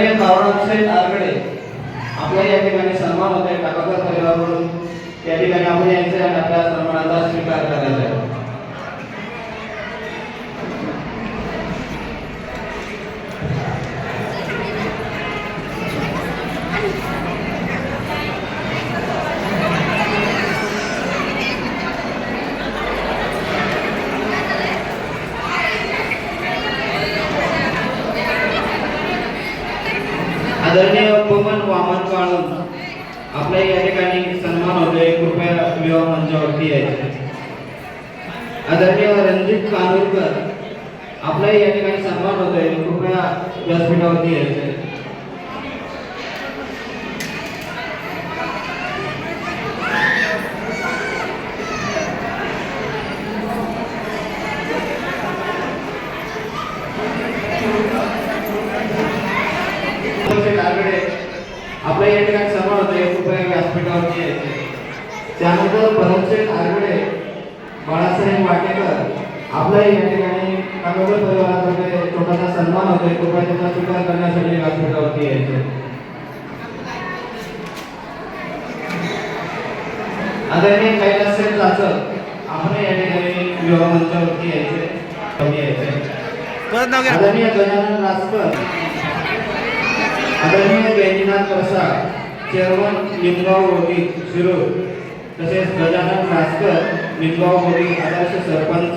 आदरणीय गावराम शेठ आरगडे आपल्या या ठिकाणी सन्मान होते टाकाकर परिवाराकडून. या ठिकाणी आपण यायचे आपल्या सन्मानाचा स्वीकार करायचा आहे. Thank you. पवन वामन काळून आपल्या या ठिकाणी सन्मान होतोय. कृपया विवाह मंचावरती यायचे. आदरणीय रणजित कानूरकर आपल्या या ठिकाणी सन्मान होतोय. कृपया व्यासपीठावरती यायचे. आरगडे आपल्या या ठिकाणी सन्मान होतोय कृपया व्यासपीठावरती यायचे त्यानंतर भरतशेठ आरगडे बाळासाहेब वाटेकर आपल्या या ठिकाणी कागोदर परिवारातर्फे छोटासा सन्मान होतोय. कृपया त्याचा स्वीकार करण्यासाठी व्यासपीठावरती यायचे. आदरणीय कैलास सेठ जाचक आपण या ठिकाणी विवाह मंचावरती यायचे वरती यायचे? आदरणीय गजानन रासकर आदरणीय गैनीनाथ प्रसाद चेअरमन लिंगाव रोगी शिरूर तसेच गजानन नास्कर लिंगाव रोगी आदर्श सरपंच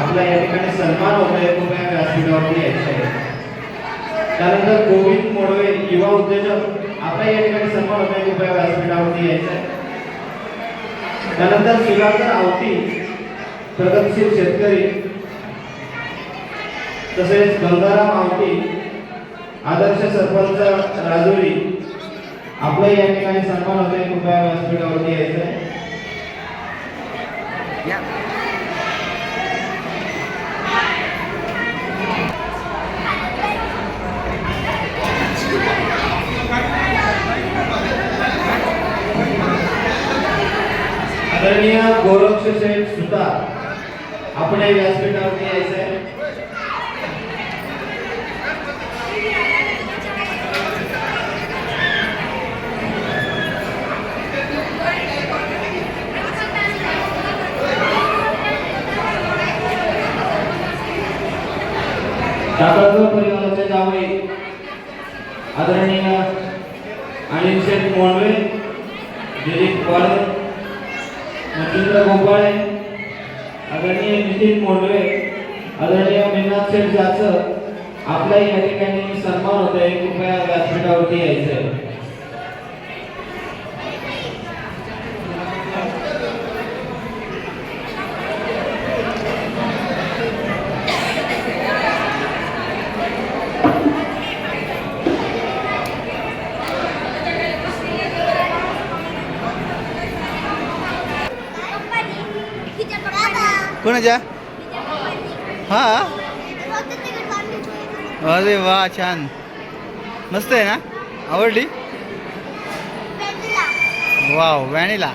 आपल्या या ठिकाणी सन्मान होतोय कृपया व्यासपीठावरती यायचे आहे. त्यानंतर गोविंद मोडवे युवा उद्योजक आपल्या या ठिकाणी सन्मान होतोय कृपया व्यासपीठावरती यायचं आहे. त्यानंतर सुधाकर आवती प्रगतशील शेतकरी तसेच गंगाराम आवती आदर्श सरपंच राजुरी आपल्या या ठिकाणी सन्मान होते कृपया व्यासपीठावरती यायचं. आदरणीय गोरक्ष शेठ सुद्धा आपण व्यासपीठावरती यायचं आहे परिवाराचे जावई आदरणीय अनिल शेठ मोंडवे दिलीप वाळे मच्छिंद्र गोपाळे आदरणीय नितीन मोंडवे आदरणीय मेघनाथ शेठ जाचं आपलाही या ठिकाणी सन्मान होतोय. कृपया व्यासपीठावरती यायचं आहे कोणाच्या? हा? अरे वा छान. मस्त आहे ना? आवडली? Wow vanilla